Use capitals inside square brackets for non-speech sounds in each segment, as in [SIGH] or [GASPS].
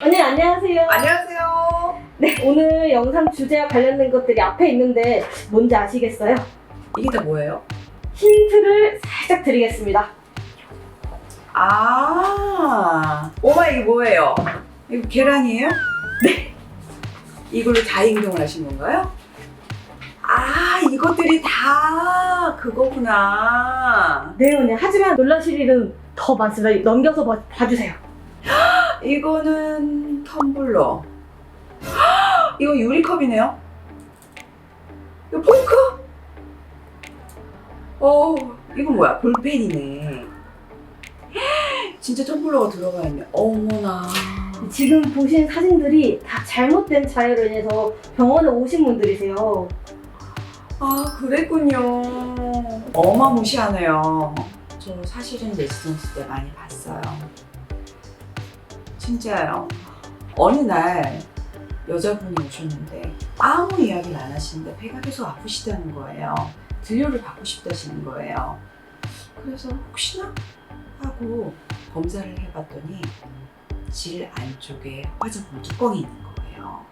네, 안녕하세요. 안녕하세요. 네, 오늘 영상 주제와 관련된 것들이 앞에 있는데 뭔지 아시겠어요? 이게 다 뭐예요? 힌트를 살짝 드리겠습니다. 아, 오마 이게 뭐예요? 이거 계란이에요? 네. 이걸로 자행동을 하신 건가요? 아, 이것들이 다 그거구나. 네, 언니. 하지만 놀라실 일은 더 많습니다. 넘겨서 봐, 봐주세요. 이거는 텀블러. [GASPS] 이거 유리컵이네요. 이거 포크? 어, 이건 뭐야? 볼펜이네. [GASPS] 진짜 텀블러가 들어가 있네. 어머나. 지금 보신 사진들이 다 잘못된 자해로 인해서 병원에 오신 분들이세요. 아, 그랬군요. 어마무시하네요. 저 사실은 레지던스 때 많이 봤어요. 진짜요. 어느 날 여자분이 오셨는데 아무 이야기를 안 하시는데 배가 계속 아프시다는 거예요. 진료를 받고 싶다시는 거예요. 그래서 혹시나 하고 검사를 해봤더니 질 안쪽에 화장품 뚜껑이 있는 거예요.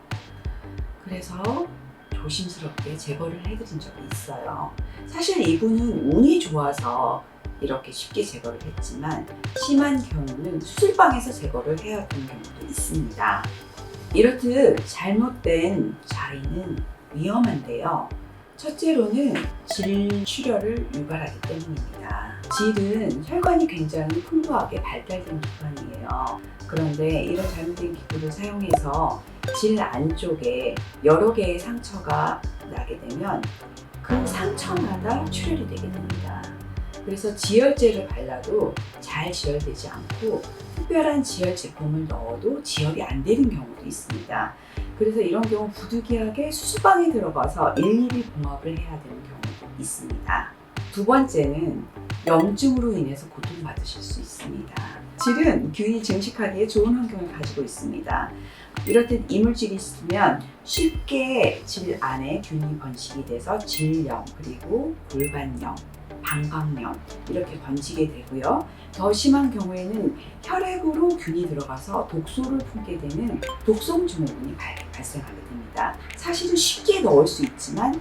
그래서 조심스럽게 제거를 해드린 적이 있어요. 사실 이분은 운이 좋아서 이렇게 쉽게 제거를 했지만 심한 경우는 수술방에서 제거를 해야 되는 경우도 있습니다. 이렇듯 잘못된 자위는 위험한데요. 첫째로는 질 출혈을 유발하기 때문입니다. 질은 혈관이 굉장히 풍부하게 발달된 기관이에요. 그런데 이런 잘못된 기구를 사용해서 질 안쪽에 여러 개의 상처가 나게 되면 그 상처마다 출혈이 되게 됩니다. 그래서 지혈제를 발라도 잘 지혈되지 않고 특별한 지혈 제품을 넣어도 지혈이 안 되는 경우도 있습니다. 그래서 이런 경우 부득이하게 수술방에 들어가서 일일이 봉합을 해야 되는 경우도 있습니다. 두 번째는 염증으로 인해서 고통받으실 수 있습니다. 질은 균이 증식하기에 좋은 환경을 가지고 있습니다. 이렇듯 이물질이 있으면 쉽게 질 안에 균이 번식이 돼서 질염 그리고 골반염, 방광염 이렇게 번지게 되고요. 더 심한 경우에는 혈액으로 균이 들어가서 독소를 품게 되는 독성 증후군이 발, 발생하게 됩니다. 사실은 쉽게 넣을 수 있지만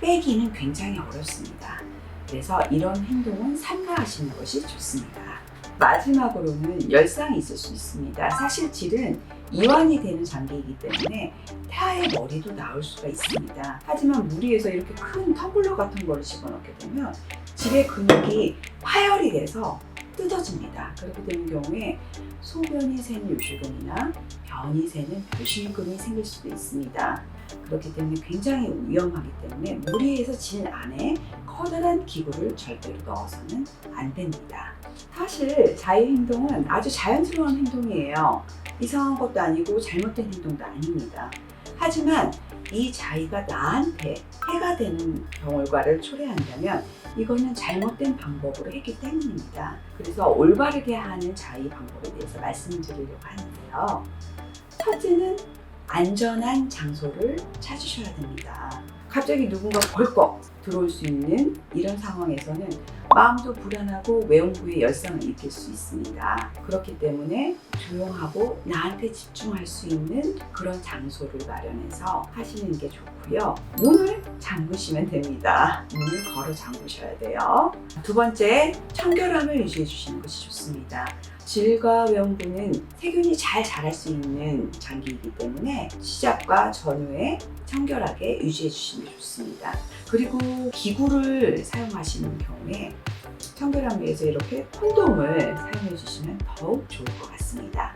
빼기는 굉장히 어렵습니다. 그래서 이런 행동은 삼가하시는 것이 좋습니다. 마지막으로는 열상이 있을 수 있습니다. 사실 질은 이완이 되는 장기이기 때문에 태아의 머리도 나올 수가 있습니다. 하지만 무리해서 이렇게 큰 텀블러 같은 거를 집어넣게 되면 질의 근육이 파열이 돼서 뜯어집니다. 그렇게 되는 경우에 소변이 새는 요실금이나 변이 새는 별실금이 생길 수도 있습니다. 그렇기 때문에 굉장히 위험하기 때문에 무리해서 질 안에 커다란 기구를 절대로 넣어서는 안 됩니다. 사실 자유 행동은 아주 자연스러운 행동이에요. 이상한 것도 아니고 잘못된 행동도 아닙니다. 하지만 이 자의가 나한테 해가 되는 경월과를 초래한다면 이거는 잘못된 방법으로 했기 때문입니다. 그래서 올바르게 하는 자의 방법에 대해서 말씀드리려고 하는데요. 첫째는 안전한 장소를 찾으셔야 됩니다. 갑자기 누군가 벌컥 들어올 수 있는 이런 상황에서는 마음도 불안하고 외음부의 열상을 일으킬 수 있습니다. 그렇기 때문에 조용하고 나한테 집중할 수 있는 그런 장소를 마련해서 하시는 게 좋고요. 문을 잠그시면 됩니다. 문을 걸어 잠그셔야 돼요. 두 번째, 청결함을 유지해 주시는 것이 좋습니다. 질과 외음부는 세균이 잘 자랄 수 있는 장기이기 때문에 시작과 전후에 청결하게 유지해 주시면 좋습니다. 그리고 기구를 사용하시는 경우에 청결함을 위해서 이렇게 콘돔을 사용해 주시면 더욱 좋을 것 같습니다.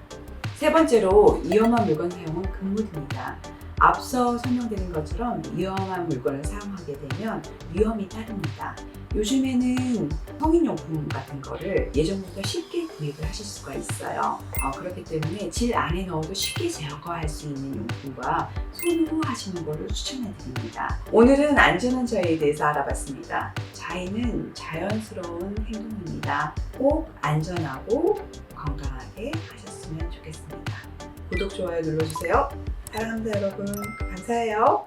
세 번째로 위험한 물건 사용은 금물입니다. 앞서 설명드린 것처럼 위험한 물건을 사용하게 되면 위험이 따릅니다. 요즘에는 성인용품 같은 거를 예전보다 쉽게 구입을 하실 수가 있어요. 어, 그렇기 때문에 질 안에 넣어도 쉽게 제거할 수 있는 용품과 손으로 하시는 거를 추천해 드립니다. 오늘은 안전한 자해에 대해서 알아봤습니다. 자해는 자연스러운 행동입니다. 꼭 안전하고 건강하게 하셨으면 좋겠습니다. 구독, 좋아요 눌러주세요. 사랑합니다, 여러분. 감사해요.